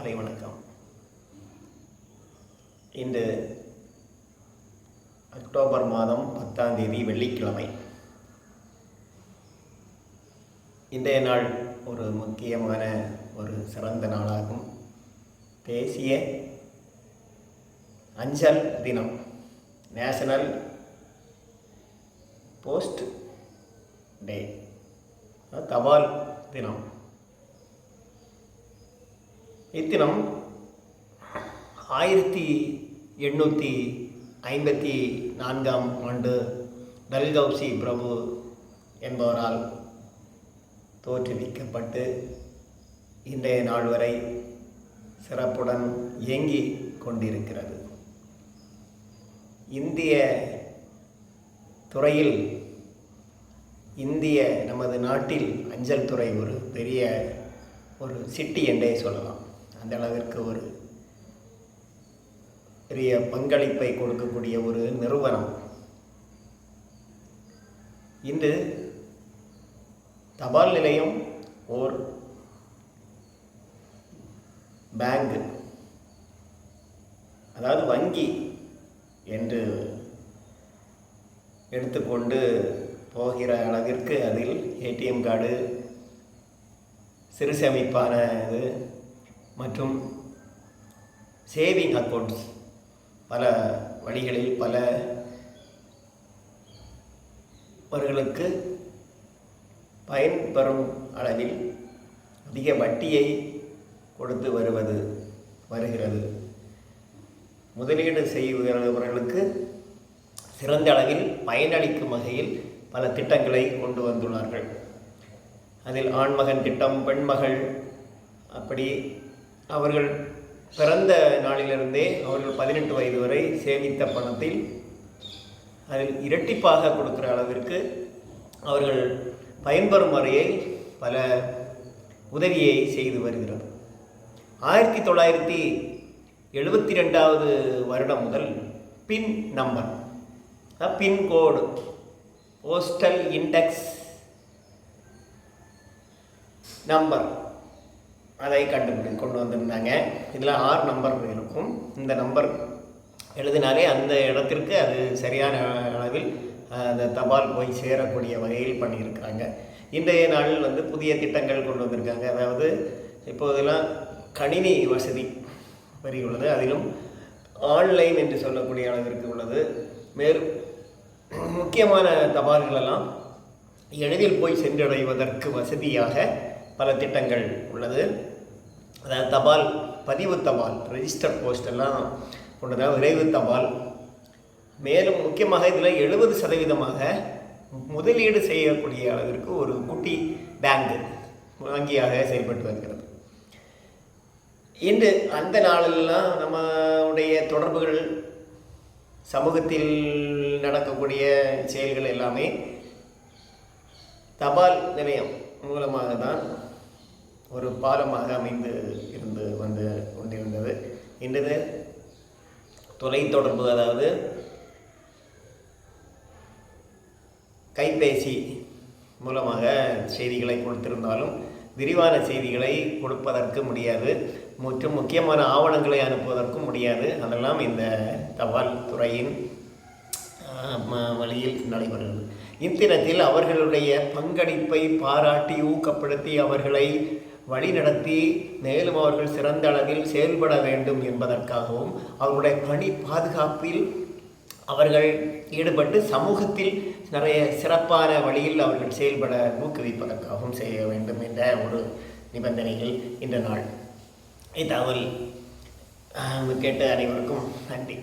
காலை வணக்கம். இன்று அக்டோபர் மாதம் பத்தாம் தேதி வெள்ளிக்கிழமை. இன்றைய நாள் ஒரு முக்கியமான ஒரு சிறந்த நாளாகும். தேசிய அஞ்சல் தினம் நேஷனல் போஸ்ட் டே. தபால் தினம். இத்தினம் ஆயிரத்தி எண்ணூற்றி ஐம்பத்தி நான்காம் ஆண்டு டல்கௌசி பிரபு என்பவரால் தோற்றுவிக்கப்பட்டு இன்றைய நாள் வரை சிறப்புடன் இயங்கி கொண்டிருக்கிறது. இந்திய துறையில் இந்திய நமது நாட்டில் அஞ்சல் துறை ஒரு பெரிய ஒரு சிட்டி என்றே சொல்லலாம். அந்த அளவிற்கு ஒரு பெரிய பங்களிப்பை கொடுக்கக்கூடிய ஒரு நிறுவனம். இன்று தபால் நிலையம் ஓர் பேங்க். அதாவது வங்கி என்று எடுத்துக்கொண்டு போகிற அளவிற்கு அதில் ஏடிஎம் கார்டு சிறு சேமிப்பான இது மற்றும் சேவிங் அக்கௌண்ட்ஸ் பல வழிகளில் பல அவர்களுக்கு பயன்பெறும் அளவில் அதிக வட்டியை கொடுத்து வருவது வருகிறது. முதலீடு செய்கிறவர்களுக்கு சிறந்த அளவில் பயனளிக்கும் வகையில் பல திட்டங்களை கொண்டு வந்துள்ளார்கள். அதில் ஆண்மகன் திட்டம் பெண்மகள் அப்படி அவர்கள் பிறந்த நாளிலிருந்தே அவர்கள் பதினெட்டு வயது வரை சேமித்த பணத்தில் அதில் இரட்டிப்பாக கொடுக்குற அளவிற்கு அவர்கள் பயன்பெறும் வரையை பல உதவியை செய்து வருகிறது. ஆயிரத்தி தொள்ளாயிரத்தி எழுபத்தி ரெண்டாவது வருடம் முதல் pin number pincode postal index number. அதை கண்டுபிடி கொண்டு வந்திருந்தாங்க. இதில் ஆறு நம்பர் இருக்கும். இந்த நம்பர் எழுதினாலே அந்த இடத்திற்கு அது சரியான அளவில் அந்த தபால் போய் சேரக்கூடிய வகையில் பண்ணியிருக்கிறாங்க இன்றைய நாளில் வந்து புதிய திட்டங்கள் கொண்டு வந்திருக்காங்க. அதாவது இப்போதெல்லாம் கணினி வசதி பெருகியுள்ளது அதிலும் ஆன்லைன் என்று சொல்லக்கூடிய அளவிற்கு உள்ளது. மேலும் முக்கியமான தபால்களெல்லாம் எளிதில் போய் சென்றடைவதற்கு வசதியாக பல திட்டங்கள் உள்ளது. அதாவது தபால் பதிவு தபால் ரெஜிஸ்டர் போஸ்ட் எல்லாம் கொண்டதாக விரைவு தபால். மேலும் முக்கியமாக இதில் எழுபது சதவீதமாக முதலீடு செய்யக்கூடிய அளவிற்கு ஒரு குட்டி பேங்கு வங்கியாக செயல்பட்டு வருகிறது. இன்று அந்த நாளெல்லாம் நம்முடைய தொடர்புகள் சமூகத்தில் நடக்கக்கூடிய செயல்கள் எல்லாமே தபால் நிலையம் மூலமாக தான் ஒரு பாலமாக அமைந்து இருந்து வந்து கொண்டிருந்தது. இன்றது தொலைத்தொடர்பு அதாவது கைபேசி மூலமாக செய்திகளை கொடுத்திருந்தாலும் விரிவான செய்திகளை கொடுப்பதற்கு முடியாது. மற்றும் முக்கியமான ஆவணங்களை அனுப்புவதற்கும் முடியாது. அதெல்லாம் இந்த தபால் துறையின் வழியில் நடைபெறுகிறது. இத்தினத்தில் அவர்களுடைய பங்களிப்பை பாராட்டி ஊக்கப்படுத்தி அவர்களை வழிநடத்தி மேலும் அவர்கள் சிறந்த அளவில் செயல்பட வேண்டும் என்பதற்காகவும் அவர்களுடைய பணி பாதுகாப்பில் அவர்கள் ஈடுபட்டு சமூகத்தில் நிறைய சிறப்பான வழியில் அவர்கள் செயல்பட ஊக்குவிப்பதற்காகவும் செய்ய வேண்டும் என்ற ஒரு நிபந்தனைகள் இந்த நாள். இத்தகவல் கேட்ட அனைவருக்கும் நன்றி.